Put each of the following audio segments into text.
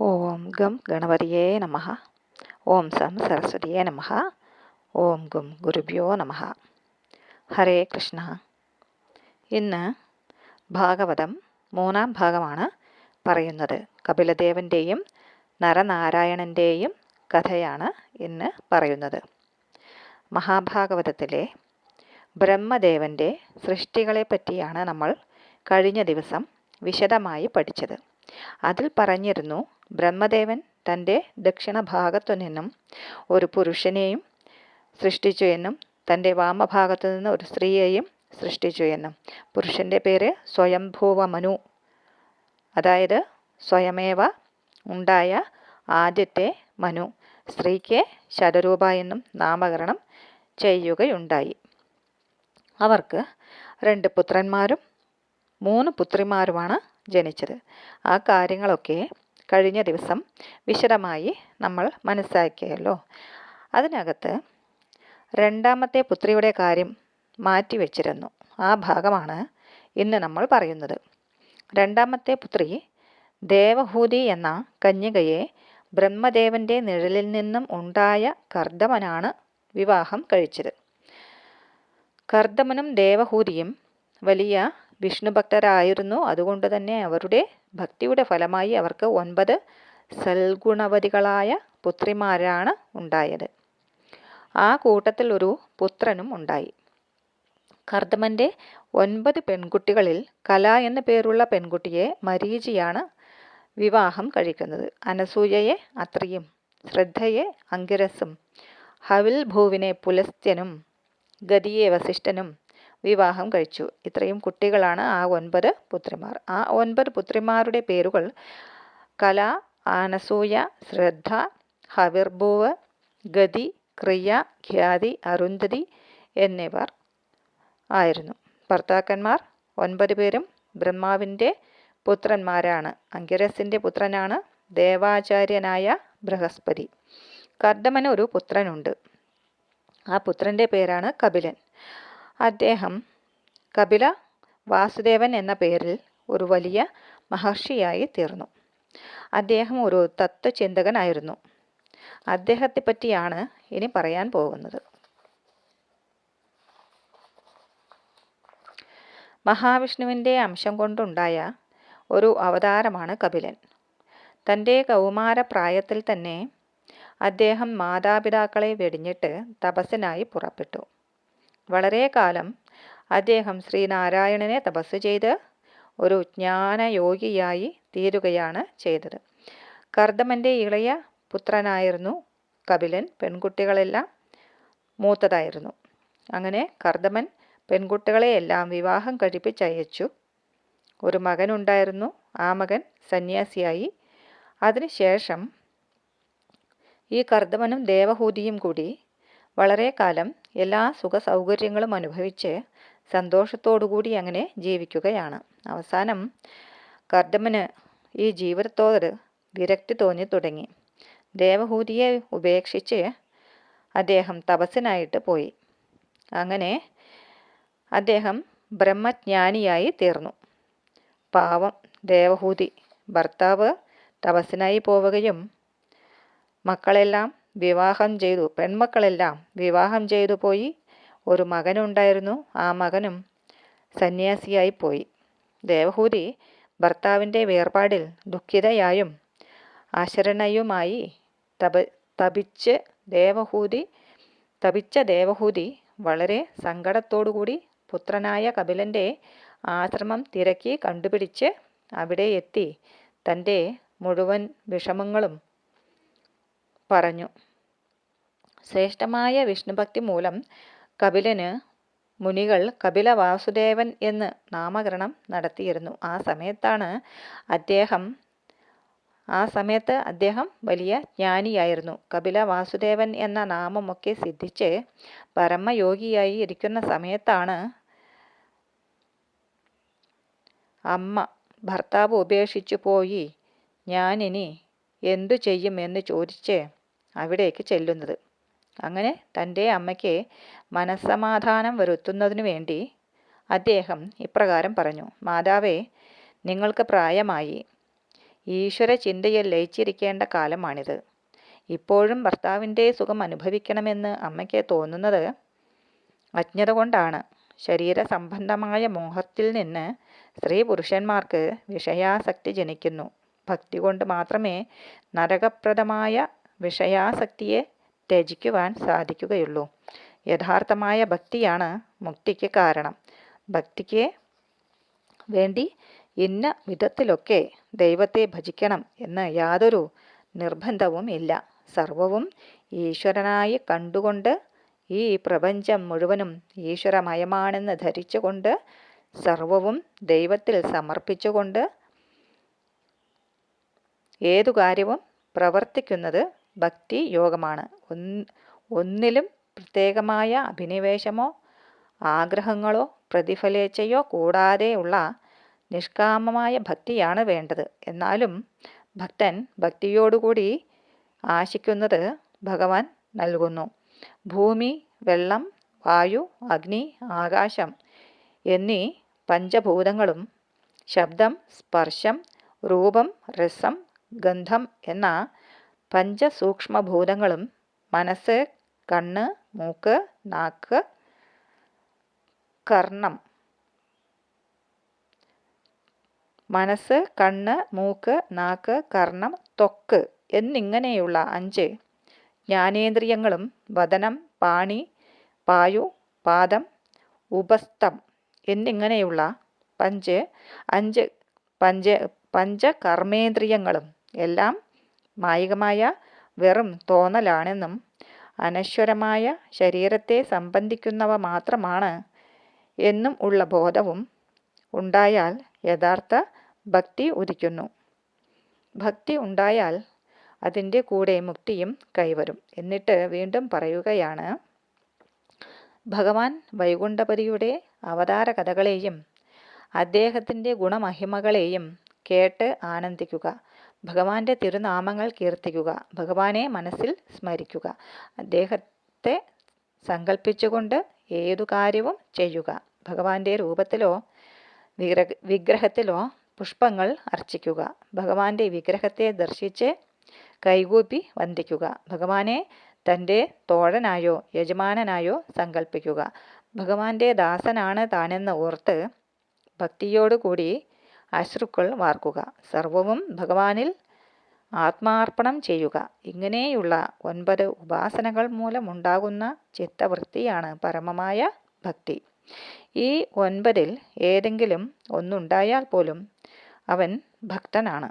ഓം gum ഗണപതിയേ നമ. ഓം some സരസ്വതിയേ നമ. ഓം ഗും ഗുരുഭ്യോ നമ. ഹരേ കൃഷ്ണ. ഇന്ന് ഭാഗവതം മൂന്നാം ഭാഗമാണ് പറയുന്നത്. കപിലദേവന്റെയും നരനാരായണന്റെയും കഥയാണ് ഇന്ന് പറയുന്നത്. മഹാഭാഗവതത്തിലെ ബ്രഹ്മദേവന്റെ സൃഷ്ടികളെ പറ്റിയാണ് നമ്മൾ കഴിഞ്ഞ ദിവസം വിശദമായി പഠിച്ചത്. അതിൽ പറഞ്ഞിരുന്നു ബ്രഹ്മദേവൻ തന്റെ ദക്ഷിണഭാഗത്തു നിന്നും ഒരു പുരുഷനെയും സൃഷ്ടിച്ചു എന്നും തന്റെ വാമഭാഗത്തു നിന്ന് ഒരു സ്ത്രീയെയും സൃഷ്ടിച്ചു എന്നും. പുരുഷന്റെ പേര് സ്വയംഭൂവ മനു അതായത് സ്വയമേവ ഉണ്ടായ ആദ്യത്തെ മനു. സ്ത്രീക്ക് ശതരൂപ എന്നും നാമകരണം ചെയ്യുകയുണ്ടായി. അവർക്ക് രണ്ട് പുത്രന്മാരും മൂന്ന് പുത്രിമാരുമാണ് ജനിച്ചത്. ആ കാര്യങ്ങളൊക്കെ കഴിഞ്ഞ ദിവസം വിശദമായി നമ്മൾ മനസ്സിലാക്കിയല്ലോ. അതിനകത്ത് രണ്ടാമത്തെ പുത്രിയുടെ കാര്യം മാറ്റിവെച്ചിരുന്നു ആ ഭാഗമാണ് ഇന്ന് നമ്മൾ പറയുന്നത്. രണ്ടാമത്തെ പുത്രി ദേവഹൂതി എന്ന കന്യകയെ ബ്രഹ്മദേവന്റെ നിഴലിൽ നിന്നും ഉണ്ടായ കർദമനാണ് വിവാഹം കഴിച്ചത്. കർദമനും ദേവഹൂതിയും വലിയ വിഷ്ണുഭക്തരായിരുന്നു. അതുകൊണ്ട് തന്നെ അവരുടെ ഭക്തിയുടെ ഫലമായി അവർക്ക് ഒൻപത് സൽഗുണവതികളായ പുത്രിമാരാണ് ഉണ്ടായത്. ആ കൂട്ടത്തിൽ ഒരു പുത്രനും ഉണ്ടായി. കർദമന്റെ ഒൻപത് പെൺകുട്ടികളിൽ കല എന്ന പേരുള്ള പെൺകുട്ടിയെ മരീചിയാണ് വിവാഹം കഴിക്കുന്നത്. അനസൂയയെ അത്രിയും ശ്രദ്ധയെ അങ്കിരസും ഹവിൽ ഭൂവിനെ പുലസ്ത്യനും ഗതിയെ വസിഷ്ഠനും വിവാഹം കഴിച്ചു. ഇത്രയും കുട്ടികളാണ് ആ ഒൻപത് പുത്രിമാർ. ആ ഒൻപത് പുത്രിമാരുടെ പേരുകൾ കല ആനസൂയ ശ്രദ്ധ ഹവിർഭൂവ് ഗതി ക്രിയ ഖ്യാതി അരുന്ധതി എന്നിവർ ആയിരുന്നു. ഭർത്താക്കന്മാർ ഒൻപത് പേരും ബ്രഹ്മാവിന്റെ പുത്രന്മാരാണ്. അങ്കിരസിന്റെ പുത്രനാണ് ദേവാചാര്യനായ ബൃഹസ്പതി. കർദമന് ഒരു പുത്രനുണ്ട്. ആ പുത്രന്റെ പേരാണ് കപിലൻ. അദ്ദേഹം കപില വാസുദേവൻ എന്ന പേരിൽ ഒരു വലിയ മഹർഷിയായി തീർന്നു. അദ്ദേഹം ഒരു തത്വചിന്തകനായിരുന്നു അദ്ദേഹത്തെ പറ്റിയാണ് ഇനി പറയാൻ പോകുന്നത്. മഹാവിഷ്ണുവിന്റെ അംശം കൊണ്ടുണ്ടായ ഒരു അവതാരമാണ് കപിലൻ. തന്റെ കൗമാരപ്രായത്തിൽ തന്നെ അദ്ദേഹം മാതാപിതാക്കളെ വെടിഞ്ഞിട്ട് തപസ്സിനായി പുറപ്പെട്ടു. വളരെ കാലം അദ്ദേഹം ശ്രീനാരായണനെ തപസ് ചെയ്ത് ഒരു ജ്ഞാനയോഗിയായി തീരുകയാണ് ചെയ്തത്. കർദമന്റെ ഇളയ പുത്രനായിരുന്നു കപിലൻ പെൺകുട്ടികളെല്ലാം മൂത്തതായിരുന്നു. അങ്ങനെ കർദമൻ പെൺകുട്ടികളെയെല്ലാം വിവാഹം കഴിപ്പിച്ചയച്ചു. ഒരു മകനുണ്ടായിരുന്നു ആ മകൻ സന്യാസിയായി. അതിനുശേഷം ഈ കർദമനും ദേവഹൂതിയും കൂടി വളരെ കാലം എല്ലാ സുഖ സൗകര്യങ്ങളും അനുഭവിച്ച് സന്തോഷത്തോടുകൂടി അങ്ങനെ ജീവിക്കുകയാണ്. അവസാനം കർദമന് ഈ ജീവിതത്തോട് വിരക്തി തോന്നി തുടങ്ങി. ദേവഹൂതിയെ ഉപേക്ഷിച്ച് അദ്ദേഹം തപസ്സിനായിട്ട് പോയി. അങ്ങനെ അദ്ദേഹം ബ്രഹ്മജ്ഞാനിയായി തീർന്നു. പാവം ദേവഹൂതി ഭർത്താവ് തപസ്സിനായി പോവുകയും മക്കളെല്ലാം വിവാഹം ചെയ്തു. പെൺമക്കളെല്ലാം വിവാഹം ചെയ്തു പോയി. ഒരു മകനുണ്ടായിരുന്നു. ആ മകനും സന്യാസിയായി പോയി. ദേവഹൂതി ഭർത്താവിന്റെ വേർപാടിൽ ദുഃഖിതയായും ആശരണയുമായി തപ തപിച്ച് ദേവഹൂതി തപിച്ച ദേവഹൂതി വളരെ സങ്കടത്തോടുകൂടി പുത്രനായ കപിലന്റെ ആശ്രമം തിരക്കി കണ്ടുപിടിച്ച് അവിടെ എത്തി. തന്റെ മുഴുവൻ വിഷമങ്ങളും പറഞ്ഞു. ശ്രേഷ്ഠമായ വിഷ്ണുഭക്തി മൂലം കപിലന് മുനികൾ കപില വാസുദേവൻ എന്ന് നാമകരണം നടത്തിയിരുന്നു. ആ സമയത്താണ് അദ്ദേഹം ആ സമയത്ത് അദ്ദേഹം വലിയ ജ്ഞാനിയായിരുന്നു. കപില വാസുദേവൻ എന്ന നാമമൊക്കെ സിദ്ധിച്ച് പരമയോഗിയായി ഇരിക്കുന്ന സമയത്താണ് അമ്മ ഭർത്താവ് ഉപേക്ഷിച്ചു പോയി. ഞാനിനി എന്തു ചെയ്യും എന്ന് ചോദിച്ച് അവിടേക്ക് ചെല്ലുന്നത്. അങ്ങനെ തന്റെ അമ്മയ്ക്ക് മനസ്സമാധാനം വരുത്തുന്നതിനു വേണ്ടി അദ്ദേഹം ഇപ്രകാരം പറഞ്ഞു മാതാവേ നിങ്ങൾക്ക് പ്രായമായി. ഈശ്വര ചിന്തയിൽ ലയിച്ചിരിക്കേണ്ട കാലമാണിത്. ഇപ്പോഴും ഭർത്താവിന്റെ സുഖം അനുഭവിക്കണമെന്ന് അമ്മയ്ക്ക് തോന്നുന്നത് അജ്ഞത കൊണ്ടാണ്. ശരീര സംബന്ധമായ മോഹത്തിൽ നിന്ന് സ്ത്രീ പുരുഷന്മാർക്ക് വിഷയാസക്തി ജനിക്കുന്നു. ഭക്തി കൊണ്ട് മാത്രമേ നരകപ്രദമായ വിഷയാസക്തിയെ ത്യജിക്കുവാൻ സാധിക്കുകയുള്ളൂ. യഥാർത്ഥമായ ഭക്തിയാണ് മുക്തിക്ക് കാരണം. ഭക്തിക്ക് വേണ്ടി ഇന്ന വിധത്തിലൊക്കെ ദൈവത്തെ ഭജിക്കണം എന്ന് യാതൊരു നിർബന്ധവും ഇല്ല. സർവവും ഈശ്വരനായി കണ്ടുകൊണ്ട് ഈ പ്രപഞ്ചം മുഴുവനും ഈശ്വരമയമാണെന്ന് ധരിച്ചുകൊണ്ട് സർവവും ദൈവത്തിൽ സമർപ്പിച്ചുകൊണ്ട് ഏതു കാര്യവും പ്രവർത്തിക്കുന്നത് ഭക്തി യോഗമാണ്. ഒന്നിലും പ്രത്യേകമായ അഭിനിവേശമോ ആഗ്രഹങ്ങളോ പ്രതിഫലേച്ഛയോ കൂടാതെയുള്ള നിഷ്കാമമായ ഭക്തിയാണ് വേണ്ടത്. എന്നാലും ഭക്തൻ ഭക്തിയോടുകൂടി ആശിക്കുന്നത് ഭഗവാൻ നൽകുന്നു. ഭൂമി വെള്ളം വായു അഗ്നി ആകാശം എന്നീ പഞ്ചഭൂതങ്ങളും ശബ്ദം സ്പർശം രൂപം രസം ഗന്ധം എന്ന പഞ്ചസൂക്ഷ്മഭൂതങ്ങളും മനസ്സ് കണ്ണ് മൂക്ക് നാക്ക് കർണം. മനസ്സ് കണ്ണ് മൂക്ക് നാക്ക് കർണം ത്വക്ക് എന്നിങ്ങനെയുള്ള അഞ്ച് ജ്ഞാനേന്ദ്രിയങ്ങളും വദനം പാണി പായു പാദം ഉപസ്ഥം എന്നിങ്ങനെയുള്ള പഞ്ച് അഞ്ച് പഞ്ച പഞ്ചകർമ്മേന്ദ്രിയങ്ങളും എല്ലാം മായികമായ വെറും തോന്നലാണെന്നും അനശ്വരമായ ശരീരത്തെ സംബന്ധിക്കുന്നവ മാത്രമാണ് എന്നും ഉള്ള ബോധവും ഉണ്ടായാൽ യഥാർത്ഥ ഭക്തി ഉദിക്കുന്നു. ഭക്തി ഉണ്ടായാൽ അതിന്റെ കൂടെ മുക്തിയും കൈവരും. എന്നിട്ട് വീണ്ടും പറയുകയാണ് ഭഗവാൻ വൈകുണ്ഠപതിയുടെ അവതാര കഥകളെയും അദ്ദേഹത്തിന്റെ ഗുണമഹിമകളെയും കേട്ട് ആനന്ദിക്കുക. ഭഗവാന്റെ തിരുനാമങ്ങൾ കീർത്തിക്കുക ഭഗവാനെ മനസ്സിൽ സ്മരിക്കുക അദ്ദേഹത്തെ സങ്കല്പിച്ചുകൊണ്ട് ഏതു കാര്യവും ചെയ്യുക. ഭഗവാന്റെ രൂപത്തിലോ വിഗ്രഹത്തിലോ പുഷ്പങ്ങൾ അർച്ചിക്കുക. ഭഗവാന്റെ വിഗ്രഹത്തെ ദർശിച്ച് കൈകൂപ്പി വന്ദിക്കുക. ഭഗവാനെ തന്റെ തോഴനായോ യജമാനനായോ സങ്കല്പിക്കുക ഭഗവാന്റെ ദാസനാണ് താനെന്ന് ഓർത്ത് ഭക്തിയോടുകൂടി അശ്രുക്കൾ വാർക്കുക. സർവവും ഭഗവാനിൽ ആത്മാർപ്പണം ചെയ്യുക. ഇങ്ങനെയുള്ള ഒൻപത് ഉപാസനകൾ മൂലമുണ്ടാകുന്ന ചിത്തവൃത്തിയാണ് പരമമായ ഭക്തി. ഈ ഒൻപതിൽ ഏതെങ്കിലും ഒന്നുണ്ടായാൽ പോലും അവൻ ഭക്തനാണ്.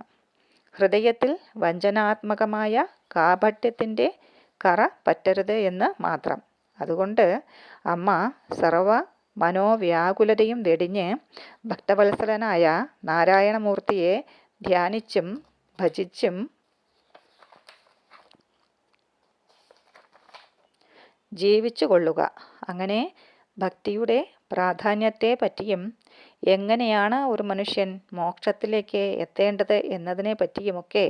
ഹൃദയത്തിൽ വഞ്ചനാത്മകമായ കാപട്യത്തിന്റെ കറ പറ്റരുത് എന്ന് മാത്രം. അതുകൊണ്ട് അമ്മ സർവ മനോവ്യാകുലതയും വെടിഞ്ഞ് ഭക്തവത്സലനായ നാരായണമൂർത്തിയെ ധ്യാനിച്ചും ഭജിച്ചും ജീവിച്ചു കൊള്ളുക അങ്ങനെ ഭക്തിയുടെ പ്രാധാന്യത്തെ പറ്റിയും എങ്ങനെയാണ് ഒരു മനുഷ്യൻ മോക്ഷത്തിലേക്ക് എത്തേണ്ടത് എന്നതിനെ പറ്റിയുമൊക്കെ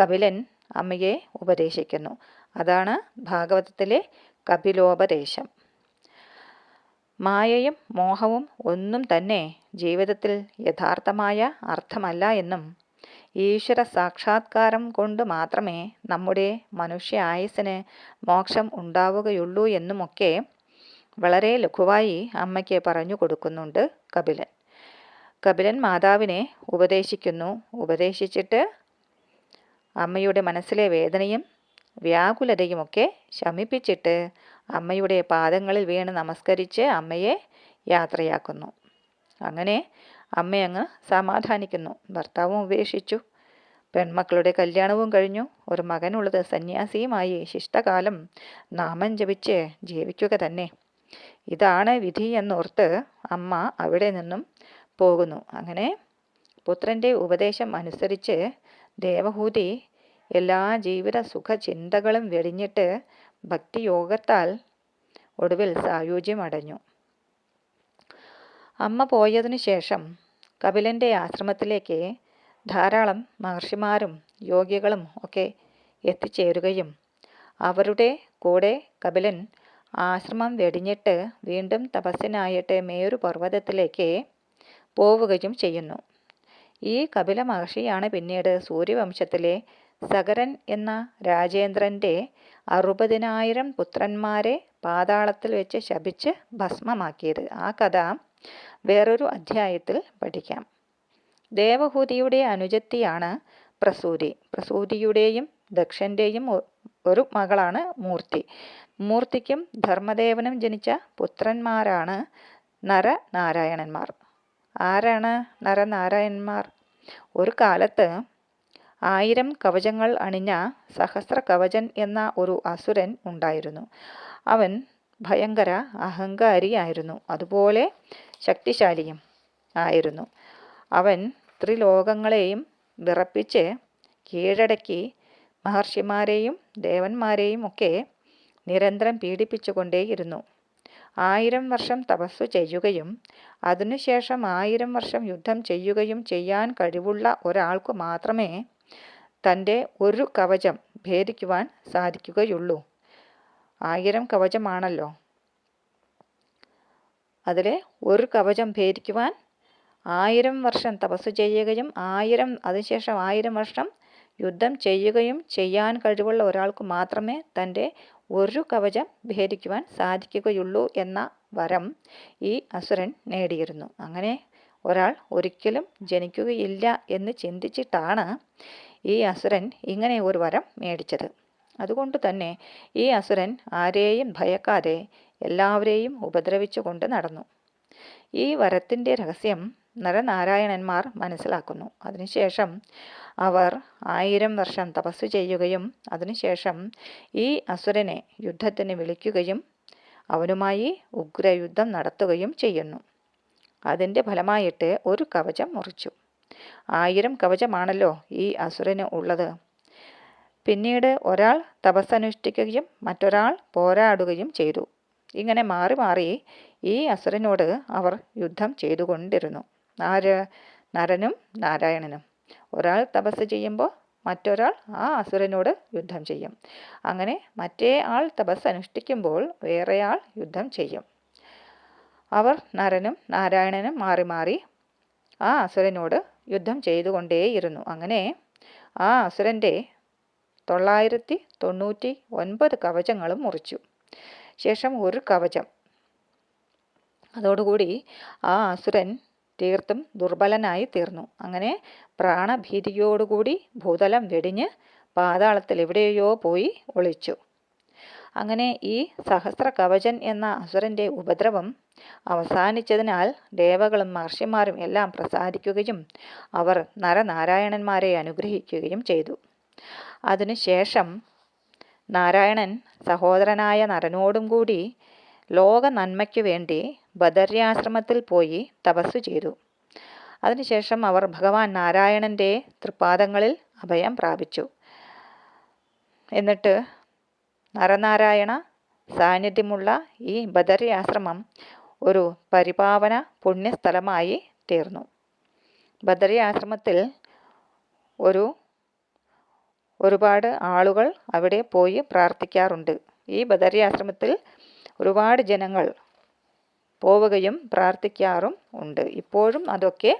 കപിലൻ അമ്മയെ ഉപദേശിക്കുന്നു. അതാണ് ഭാഗവതത്തിലെ കപിലോപദേശം. മായയും മോഹവും ഒന്നും തന്നെ ജീവിതത്തിൽ യഥാർത്ഥമായ അർത്ഥമല്ല എന്നും ഈശ്വര സാക്ഷാത്കാരം കൊണ്ട് മാത്രമേ നമ്മുടെ മനുഷ്യ ആയുസ്സിന് മോക്ഷം ഉണ്ടാവുകയുള്ളൂ എന്നുമൊക്കെ വളരെ ലഘുവായി അമ്മയ്ക്ക് പറഞ്ഞു കൊടുക്കുന്നുണ്ട് കപിലൻ. കപിലൻ മാതാവിനെ ഉപദേശിക്കുന്നു. ഉപദേശിച്ചിട്ട് അമ്മയുടെ മനസ്സിലെ വേദനയും വ്യാകുലതയുമൊക്കെ ശമിപ്പിച്ചിട്ട് അമ്മയുടെ പാദങ്ങളിൽ വീണ് നമസ്കരിച്ച് അമ്മയെ യാത്രയാക്കുന്നു. അങ്ങനെ അമ്മയങ്ങ് സമാധാനിക്കുന്നു. ഭർത്താവും ഉപേക്ഷിച്ചു. പെൺമക്കളുടെ കല്യാണവും കഴിഞ്ഞു. ഒരു മകനുള്ളത് സന്യാസിയുമായി ശിഷ്ടകാലം നാമം ജപിച്ച് ജീവിക്കുക തന്നെ. ഇതാണ് വിധി എന്നോർത്ത് അമ്മ അവിടെ നിന്നും പോകുന്നു. അങ്ങനെ പുത്രന്റെ ഉപദേശം അനുസരിച്ച് ദേവഹൂതി എല്ലാ ജീവിത സുഖ ചിന്തകളും വെടിഞ്ഞിട്ട് ഭക്തിയോഗത്താൽ ഒടുവിൽ സായുജ്യം അടഞ്ഞു അമ്മ പോയതിനു ശേഷം കപിലന്റെ ആശ്രമത്തിലേക്ക് ധാരാളം മഹർഷിമാരും യോഗികളും ഒക്കെ എത്തിച്ചേരുകയും അവരുടെ കൂടെ കപിലൻ ആശ്രമം വെടിഞ്ഞിട്ട് വീണ്ടും തപസ്സിനായിട്ട് മേരു പർവതത്തിലേക്ക് പോവുകയും ചെയ്യുന്നു. ഈ കപില മഹർഷിയാണ് പിന്നീട് സൂര്യവംശത്തിലെ സകരൻ എന്ന രാജേന്ദ്രന്റെ അറുപതിനായിരം പുത്രന്മാരെ പാതാളത്തിൽ വെച്ച് ശപിച്ച് ഭസ്മമാക്കിയത്. ആ കഥ വേറൊരു അധ്യായത്തിൽ പഠിക്കാം. ദേവഹൂതിയുടെ അനുജത്തിയാണ് പ്രസൂതി. പ്രസൂതിയുടെയും ദക്ഷന്റെയും ഒരു മകളാണ് മൂർത്തി. മൂർത്തിക്കും ധർമ്മദേവനും ജനിച്ച പുത്രന്മാരാണ് നരനാരായണന്മാർ. ആരാണ് നരനാരായണന്മാർ? ഒരു കാലത്ത് ആയിരം കവചങ്ങൾ അണിഞ്ഞ സഹസ്ര കവചൻ എന്ന ഒരു അസുരൻ ഉണ്ടായിരുന്നു. അവൻ ഭയങ്കര അഹങ്കാരിയായിരുന്നു. അതുപോലെ ശക്തിശാലിയും ആയിരുന്നു. അവൻ ത്രിലോകങ്ങളെയും വിറപ്പിച്ച് കീഴടക്കി മഹർഷിമാരെയും ദേവന്മാരെയും ഒക്കെ നിരന്തരം പീഡിപ്പിച്ചുകൊണ്ടേയിരുന്നു. ആയിരം വർഷം തപസ്സു ചെയ്യുകയും അതിനുശേഷം ആയിരം വർഷം യുദ്ധം ചെയ്യുകയും ചെയ്യാൻ കഴിവുള്ള ഒരാൾക്ക് മാത്രമേ തന്റെ ഒരു കവചം ഭേദിക്കുവാൻ സാധിക്കുകയുള്ളൂ. ആയിരം കവചമാണല്ലോ. അതിലെ ഒരു കവചം ഭേദിക്കുവാൻ ആയിരം വർഷം തപസ് ചെയ്യുകയും ആയിരം അതിനുശേഷം ആയിരം വർഷം യുദ്ധം ചെയ്യുകയും ചെയ്യാൻ കഴിവുള്ള ഒരാൾക്ക് മാത്രമേ തന്റെ ഒരു കവചം ഭേദിക്കുവാൻ സാധിക്കുകയുള്ളൂ എന്ന വരം ഈ അസുരൻ നേടിയിരുന്നു. അങ്ങനെ ഒരാൾ ഒരിക്കലും ജനിക്കുകയില്ല എന്ന് ചിന്തിച്ചിട്ടാണ് ഈ അസുരൻ ഇങ്ങനെ ഒരു വരം മേടിച്ചത്. അതുകൊണ്ട് തന്നെ ഈ അസുരൻ ആരെയും ഭയക്കാതെ എല്ലാവരെയും ഉപദ്രവിച്ചുകൊണ്ട് നടന്നു. ഈ വരത്തിന്റെ രഹസ്യം നരനാരായണന്മാർ മനസ്സിലാക്കുന്നു. അതിനുശേഷം അവർ ആയിരം വർഷം തപസ് ചെയ്യുകയും അതിനുശേഷം ഈ അസുരനെ യുദ്ധത്തിന് വിളിക്കുകയും അവനുമായി ഉഗ്രയുദ്ധം നടത്തുകയും ചെയ്യുന്നു. അതിന്റെ ഫലമായിട്ട് ഒരു കവചം മുറിച്ചു. ആയിരം കവചമാണല്ലോ ഈ അസുരന് ഉള്ളത്. പിന്നീട് ഒരാൾ തപസ്സനുഷ്ഠിക്കുകയും മറ്റൊരാൾ പോരാടുകയും ചെയ്തു. ഇങ്ങനെ മാറി മാറി ഈ അസുരനോട് അവർ യുദ്ധം ചെയ്തുകൊണ്ടിരുന്നു. ആര് നരനും നാരായണനും. ഒരാൾ തപസ് ചെയ്യുമ്പോൾ മറ്റൊരാൾ ആ അസുരനോട് യുദ്ധം ചെയ്യും. അങ്ങനെ മറ്റേ ആൾ തപസ് അനുഷ്ഠിക്കുമ്പോൾ വേറെയാൾ യുദ്ധം ചെയ്യും. അവർ നരനും നാരായണനും മാറി മാറി ആ അസുരനോട് യുദ്ധം ചെയ്തുകൊണ്ടേയിരുന്നു. അങ്ങനെ ആ അസുരന്റെ തൊള്ളായിരത്തി തൊണ്ണൂറ്റി ഒൻപത് കവചങ്ങളും മുറിച്ചു. ശേഷം ഒരു കവചം. അതോടുകൂടി ആ അസുരൻ തീർത്തും ദുർബലനായി തീർന്നു. അങ്ങനെ പ്രാണഭീതിയോടുകൂടി ഭൂതലം വെടിഞ്ഞ് പാതാളത്തിൽ എവിടെയോ പോയി ഒളിച്ചു. അങ്ങനെ ഈ സഹസ്ര കവചൻ എന്ന അസുരന്റെ ഉപദ്രവം അവസാനിച്ചതിനാൽ ദേവകളും മഹർഷിമാരും എല്ലാം പ്രസാദിക്കുകയും അവർ നരനാരായണന്മാരെ അനുഗ്രഹിക്കുകയും ചെയ്തു. അതിനുശേഷം നാരായണൻ സഹോദരനായ നരനോടും കൂടി ലോക നന്മയ്ക്കു വേണ്ടി ബദര്യാശ്രമത്തിൽ പോയി തപസ്സു ചെയ്തു. അതിനുശേഷം അവർ ഭഗവാൻ നാരായണന്റെ തൃപ്പാദങ്ങളിൽ അഭയം പ്രാപിച്ചു. എന്നിട്ട് നരനാരായണ സാന്നിധ്യമുള്ള ഈ ബദരി ആശ്രമം ഒരു പരിപാവന പുണ്യസ്ഥലമായി തീർന്നു. ബദറി ആശ്രമത്തിൽ ഒരു ഒരുപാട് ആളുകൾ അവിടെ പോയി പ്രാർത്ഥിക്കാറുണ്ട്. ഈ ബദറി ആശ്രമത്തിൽ ഒരുപാട് ജനങ്ങൾ പോവുകയും പ്രാർത്ഥിക്കാറും ഉണ്ട്. ഇപ്പോഴും അതൊക്കെ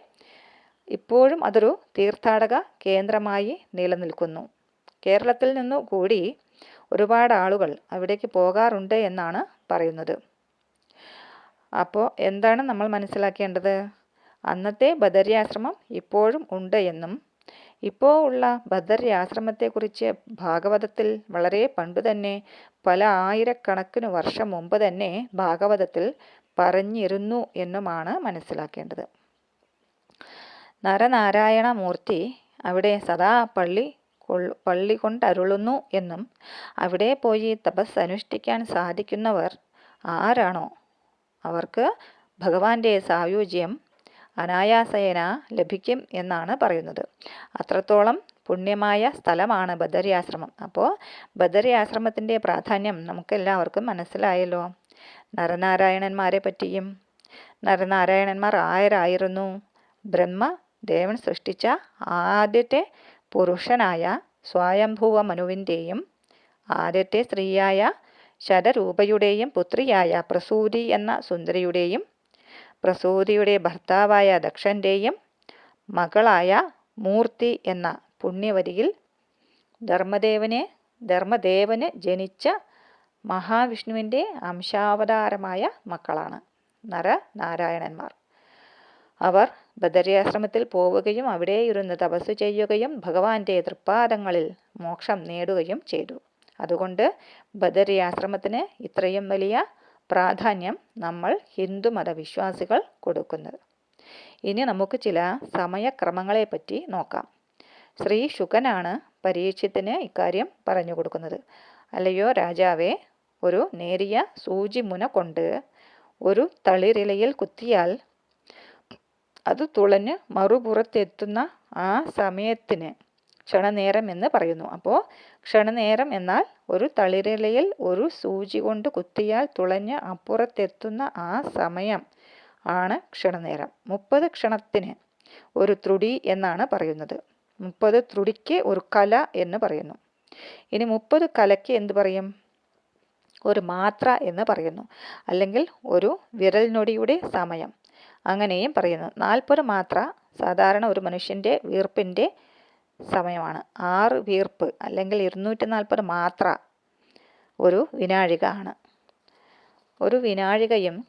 ഇപ്പോഴും അതൊരു തീർത്ഥാടക കേന്ദ്രമായി നിലനിൽക്കുന്നു. കേരളത്തിൽ നിന്നു കൂടി ഒരുപാട് ആളുകൾ അവിടേക്ക് പോകാറുണ്ട് എന്നാണ് പറയുന്നത്. അപ്പോൾ എന്താണ് നമ്മൾ മനസ്സിലാക്കേണ്ടത്? അന്നത്തെ ബദര്യാശ്രമം ഇപ്പോഴും ഉണ്ട് എന്നും. ഇപ്പോൾ ഉള്ള ബദര്യാശ്രമത്തെക്കുറിച്ച് ഭാഗവതത്തിൽ വളരെ പണ്ട് തന്നെ പല ആയിരക്കണക്കിന് വർഷം മുമ്പ് തന്നെ ഭാഗവതത്തിൽ പറഞ്ഞിരുന്നു എന്നുമാണ് മനസ്സിലാക്കേണ്ടത്. നരനാരായണ മൂർത്തി അവിടെ സദാ പള്ളി പള്ളി കൊണ്ടരുളുന്നു എന്നും അവിടെ പോയി തപസ് അനുഷ്ഠിക്കാൻ സാധിക്കുന്നവർ ആരാണോ? അവർക്ക് ഭഗവാന്റെ സായുജ്യം അനായാസേന ലഭിക്കും എന്നാണ് പറയുന്നത്. അത്രത്തോളം പുണ്യമായ സ്ഥലമാണ് ബദരി ആശ്രമം അപ്പോൾ ബദരി ആശ്രമത്തിന്റെ പ്രാധാന്യം നമുക്കെല്ലാവർക്കും മനസ്സിലായല്ലോ. നരനാരായണന്മാരെ പറ്റിയും നരനാരായണന്മാർ ആരായിരുന്നു ബ്രഹ്മ ദേവൻ സൃഷ്ടിച്ച ആദ്യത്തെ പുരുഷനായ സ്വയംഭൂവ മനുവിന്റെയും ആദ്യത്തെ സ്ത്രീയായ ശരരൂപയുടെയും പുത്രിയായ പ്രസൂതി എന്ന സുന്ദരിയുടെയും പ്രസൂതിയുടെ ഭർത്താവായ ദക്ഷന്റെയും മകളായ മൂർത്തി എന്ന പുണ്യവതിയിൽ ധർമ്മദേവനെ ധർമ്മദേവന് ജനിച്ച മഹാവിഷ്ണുവിന്റെ അംശാവതാരമായ മക്കളാണ് നര നാരായണന്മാർ അവർ ബദരിയാശ്രമത്തിൽ പോവുകയും അവിടെ ഇരുന്ന് തപസ് ചെയ്യുകയും ഭഗവാന്റെ തൃപ്പാദങ്ങളിൽ മോക്ഷം നേടുകയും ചെയ്തു. അതുകൊണ്ട് ബദരിയാശ്രമത്തിന് ഇത്രയും വലിയ പ്രാധാന്യം നമ്മൾ ഹിന്ദു മതവിശ്വാസികൾ കൊടുക്കുന്നത്. ഇനി നമുക്ക് ചില സമയക്രമങ്ങളെ പറ്റി നോക്കാം. ശ്രീ ശുകനാണ് പരീക്ഷത്തിന് ഇക്കാര്യം പറഞ്ഞു കൊടുക്കുന്നത്. അല്ലയോ രാജാവേ ഒരു നേരിയ സൂചിമുന കൊണ്ട് ഒരു തളിരിലയിൽ കുത്തിയാൽ അത് തുളഞ്ഞ് മറുപുറത്തെത്തുന്ന ആ സമയത്തിന് ക്ഷണനേരം എന്ന് പറയുന്നു. അപ്പോൾ ക്ഷണനേരം എന്നാൽ ഒരു തളിരിലയിൽ ഒരു സൂചി കൊണ്ട് കുത്തിയാൽ തുളഞ്ഞ് അപ്പുറത്തെത്തുന്ന ആ സമയം ആണ് ക്ഷണനേരം. മുപ്പത് ക്ഷണത്തിന് ഒരു ത്രുടി എന്നാണ് പറയുന്നത്. മുപ്പത് ത്രുടിക്ക് ഒരു കല എന്ന് പറയുന്നു. ഇനി മുപ്പത് കലയ്ക്ക് എന്ത് പറയും? ഒരു മാത്ര എന്ന് പറയുന്നു. അല്ലെങ്കിൽ ഒരു വിരൽ നൊടിയുടെ സമയം. അങ്ങനെയും പറയുന്നു. നാൽപ്പത് മാത്ര സാധാരണ ഒരു മനുഷ്യന്റെ വീർപ്പിന്റെ സമയമാണ്. ആറ് വീർപ്പ് അല്ലെങ്കിൽ ഇരുന്നൂറ്റി നാൽപ്പത് മാത്ര ഒരു വിനാഴിക ആണ് ഒരു വിനാഴികയും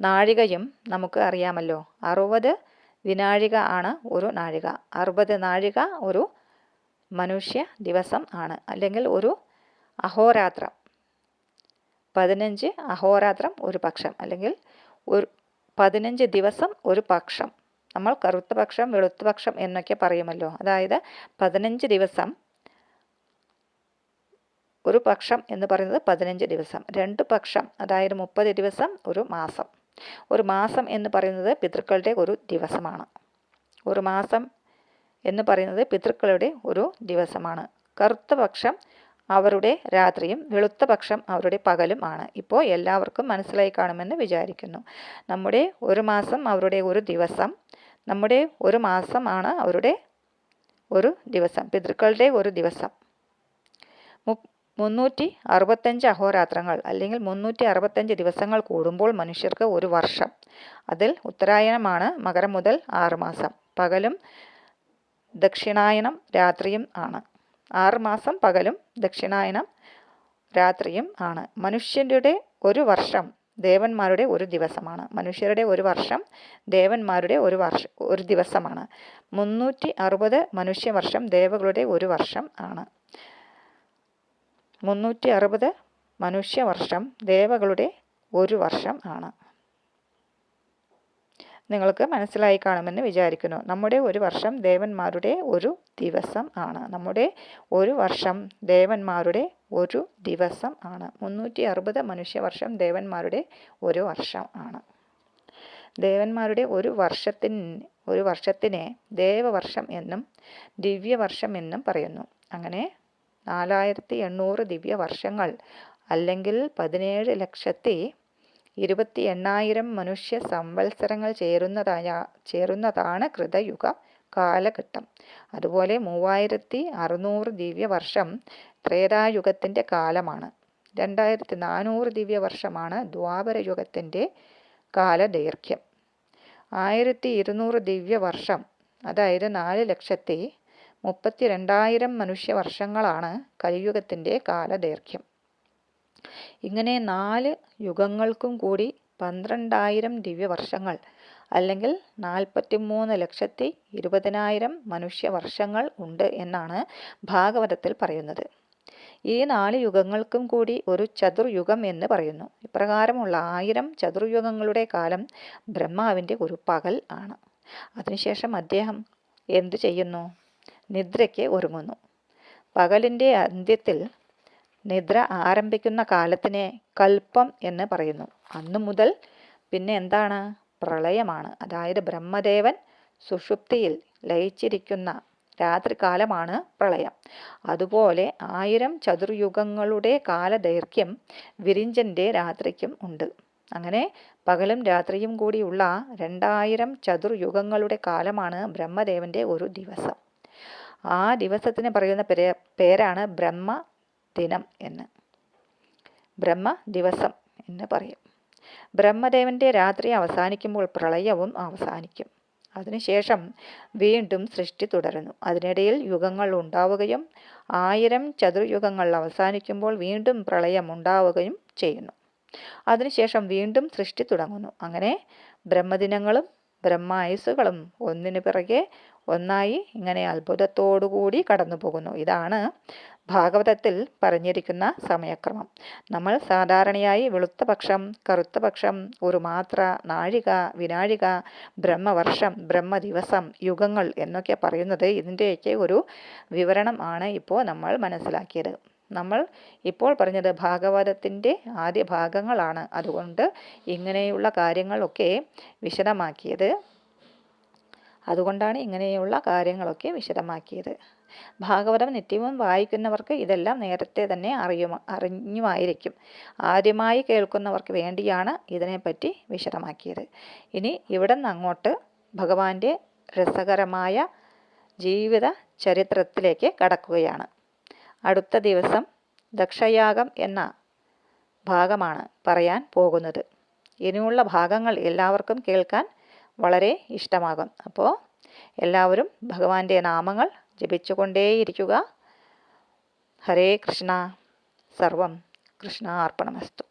നാഴികയും നമുക്ക് അറിയാമല്ലോ. അറുപത് വിനാഴിക ആണ് ഒരു നാഴിക. അറുപത് നാഴിക ഒരു മനുഷ്യ ദിവസം ആണ്. അല്ലെങ്കിൽ ഒരു അഹോരാത്രം. പതിനഞ്ച് അഹോരാത്രം ഒരു പക്ഷം. അല്ലെങ്കിൽ ഒരു പതിനഞ്ച് ദിവസം ഒരു പക്ഷം. നമ്മൾ കറുത്തപക്ഷം പക്ഷം വെളുത്ത പക്ഷം എന്നൊക്കെ പറയുമല്ലോ. അതായത് പതിനഞ്ച് ദിവസം ഒരു പക്ഷം എന്ന് പറയുന്നത് പതിനഞ്ച് ദിവസം. രണ്ട് പക്ഷം അതായത് മുപ്പത് ദിവസം ഒരു മാസം. ഒരു മാസം എന്ന് പറയുന്നത് പിതൃക്കളുടെ ഒരു ദിവസമാണ്. ഒരു മാസം എന്ന് പറയുന്നത് പിതൃക്കളുടെ ഒരു ദിവസമാണ്. കറുത്ത പക്ഷം അവരുടെ രാത്രിയും വെളുത്ത പക്ഷം അവരുടെ പകലും ആണ്. ഇപ്പോൾ എല്ലാവർക്കും മനസ്സിലായി കാണുമെന്ന് വിചാരിക്കുന്നു. നമ്മുടെ ഒരു മാസം അവരുടെ ഒരു ദിവസം നമ്മുടെ ഒരു മാസമാണ് അവരുടെ ഒരു ദിവസം പിതൃക്കളുടെ ഒരു ദിവസം. മുന്നൂറ്റി അറുപത്തഞ്ച് അഹോരാത്രങ്ങൾ അല്ലെങ്കിൽ മുന്നൂറ്റി അറുപത്തഞ്ച് ദിവസങ്ങൾ കൂടുമ്പോൾ മനുഷ്യർക്ക് ഒരു വർഷം. അതിൽ ഉത്തരായണമാണ് മകരം മുതൽ ആറ് മാസം. പകലും ദക്ഷിണായനം രാത്രിയും ആണ്. ആറ് മാസം പകലും ദക്ഷിണായനം രാത്രിയും ആണ്. മനുഷ്യരുടെ ഒരു വർഷം ദേവന്മാരുടെ ഒരു ദിവസമാണ്. മനുഷ്യരുടെ ഒരു വർഷം ദേവന്മാരുടെ ഒരു വർഷ ഒരു ദിവസമാണ്. മുന്നൂറ്റി അറുപത് മനുഷ്യവർഷം ദേവകളുടെ ഒരു വർഷം ആണ്. മുന്നൂറ്റി അറുപത് മനുഷ്യവർഷം ദേവകളുടെ ഒരു വർഷം ആണ്. നിങ്ങൾക്ക് മനസ്സിലായി കാണുമെന്ന് വിചാരിക്കുന്നു. നമ്മുടെ ഒരു വർഷം ദേവന്മാരുടെ ഒരു ദിവസം ആണ്. നമ്മുടെ ഒരു വർഷം ദേവന്മാരുടെ ഒരു ദിവസം ആണ്. മുന്നൂറ്റി അറുപത് മനുഷ്യവർഷം ദേവന്മാരുടെ ഒരു വർഷം ആണ്. ദേവന്മാരുടെ ഒരു വർഷത്തിന് ഒരു വർഷത്തിനെ ദേവവർഷം എന്നും ദിവ്യവർഷം എന്നും പറയുന്നു. അങ്ങനെ നാലായിരത്തി എണ്ണൂറ് ദിവ്യവർഷങ്ങൾ അല്ലെങ്കിൽ പതിനേഴ് ലക്ഷത്തി ഇരുപത്തി എണ്ണായിരം മനുഷ്യ സംവത്സരങ്ങൾ ചേരുന്നതായ ചേരുന്നതാണ് കൃതയുഗ. കാലഘട്ടം. അതുപോലെ മൂവായിരത്തി അറുന്നൂറ് ദിവ്യവർഷം ത്രേതായുഗത്തിന്റെ കാലമാണ്. രണ്ടായിരത്തി നാനൂറ് ദിവ്യവർഷമാണ് ദ്വാപരയുഗത്തിന്റെ കാലദൈർഘ്യം. ആയിരത്തി ഇരുന്നൂറ് ദിവ്യവർഷം അതായത് നാല് ലക്ഷത്തി മുപ്പത്തി രണ്ടായിരം മനുഷ്യവർഷങ്ങളാണ് കലിയുഗത്തിന്റെ കാലദൈർഘ്യം. ഇങ്ങനെ നാല് യുഗങ്ങൾക്കും കൂടി പന്ത്രണ്ടായിരം ദിവ്യവർഷങ്ങൾ അല്ലെങ്കിൽ നാൽപ്പത്തി മൂന്ന് ലക്ഷത്തി ഇരുപതിനായിരം മനുഷ്യ വർഷങ്ങൾ ഉണ്ട് എന്നാണ് ഭാഗവതത്തിൽ പറയുന്നത്. ഈ നാല് യുഗങ്ങൾക്കും കൂടി ഒരു ചതുർയുഗം എന്ന് പറയുന്നു. ഇപ്രകാരമുള്ള ആയിരം ചതുർയുഗങ്ങളുടെ കാലം ബ്രഹ്മാവിന്റെ ഒരു പകൽ ആണ്. അതിനുശേഷം അദ്ദേഹം എന്തു ചെയ്യുന്നു? നിദ്രയ്ക്ക് ഒരുങ്ങുന്നു. പകലിന്റെ അന്ത്യത്തിൽ നിദ്ര ആരംഭിക്കുന്ന കാലത്തിനെ കൽപ്പം എന്ന് പറയുന്നു. അന്നു മുതൽ പിന്നെ എന്താണ്? പ്രളയമാണ്. അതായത് ബ്രഹ്മദേവൻ സുഷുപ്തിയിൽ ലയിച്ചിരിക്കുന്ന രാത്രികാലമാണ് പ്രളയം. അതുപോലെ ആയിരം ചതുർയുഗങ്ങളുടെ കാലദൈർഘ്യം വിരിഞ്ചന്റെ രാത്രിക്കും ഉണ്ട്. അങ്ങനെ പകലും രാത്രിയും കൂടിയുള്ള രണ്ടായിരം ചതുർയുഗങ്ങളുടെ കാലമാണ് ബ്രഹ്മദേവന്റെ ഒരു ദിവസം. ആ ദിവസത്തിന് പറയുന്ന പേര് പേരാണ് ബ്രഹ്മ ദിനം എന്ന്. ബ്രഹ്മ ദിവസം എന്ന് പറയും. ബ്രഹ്മദേവന്റെ രാത്രി അവസാനിക്കുമ്പോൾ പ്രളയവും അവസാനിക്കും. അതിനുശേഷം വീണ്ടും സൃഷ്ടി തുടരുന്നു. അതിനിടയിൽ യുഗങ്ങൾ ഉണ്ടാവുകയും ആയിരം ചതുർയുഗങ്ങൾ അവസാനിക്കുമ്പോൾ വീണ്ടും പ്രളയം ഉണ്ടാവുകയും ചെയ്യുന്നു. അതിനുശേഷം വീണ്ടും സൃഷ്ടി തുടങ്ങുന്നു. അങ്ങനെ ബ്രഹ്മദിനങ്ങളും ബ്രഹ്മായുസുകളും ഒന്നിനു പിറകെ ഒന്നായി ഇങ്ങനെ അത്ഭുതത്തോടുകൂടി കടന്നു പോകുന്നു ഇതാണ് ഭാഗവതത്തിൽ പറഞ്ഞിരിക്കുന്ന സമയക്രമം. നമ്മൾ സാധാരണയായി വെളുത്ത പക്ഷം കറുത്ത പക്ഷം ഒരു മാത്ര നാഴിക വിനാഴിക ബ്രഹ്മവർഷം ബ്രഹ്മദിവസം യുഗങ്ങൾ എന്നൊക്കെ പറയുന്നത് ഇതിന്റെയൊക്കെ ഒരു വിവരണം ആണ് ഇപ്പോൾ നമ്മൾ മനസ്സിലാക്കിയത്. നമ്മൾ ഇപ്പോൾ പറഞ്ഞത് ഭാഗവതത്തിന്റെ ആദ്യ ഭാഗങ്ങളാണ്. അതുകൊണ്ട് ഇങ്ങനെയുള്ള കാര്യങ്ങളൊക്കെ വിശദമാക്കിയത്. അതുകൊണ്ടാണ് ഇങ്ങനെയുള്ള കാര്യങ്ങളൊക്കെ വിശദമാക്കിയത്. ഭാഗവതം നിത്യവും വായിക്കുന്നവർക്ക് ഇതെല്ലാം നേരത്തെ തന്നെ അറിയു അറിഞ്ഞുമായിരിക്കും. ആദ്യമായി കേൾക്കുന്നവർക്ക് വേണ്ടിയാണ് ഇതിനെപ്പറ്റി വിശദമാക്കിയത്. ഇനി ഇവിടെ നിന്ന് അങ്ങോട്ട് ഭഗവാന്റെ രസകരമായ ജീവിത ചരിത്രത്തിലേക്ക് കടക്കുകയാണ്. അടുത്ത ദിവസം ദക്ഷയാഗം എന്ന ഭാഗമാണ് പറയാൻ പോകുന്നത്. ഇനിയുള്ള ഭാഗങ്ങൾ എല്ലാവർക്കും കേൾക്കാൻ വളരെ ഇഷ്ടമാകും. അപ്പോൾ എല്ലാവരും ഭഗവാന്റെ നാമങ്ങൾ ജപിച്ചുകൊണ്ടേയിരിക്കുക. ഹരേ കൃഷ്ണ. സർവം കൃഷ്ണ അർപ്പണമസ്തു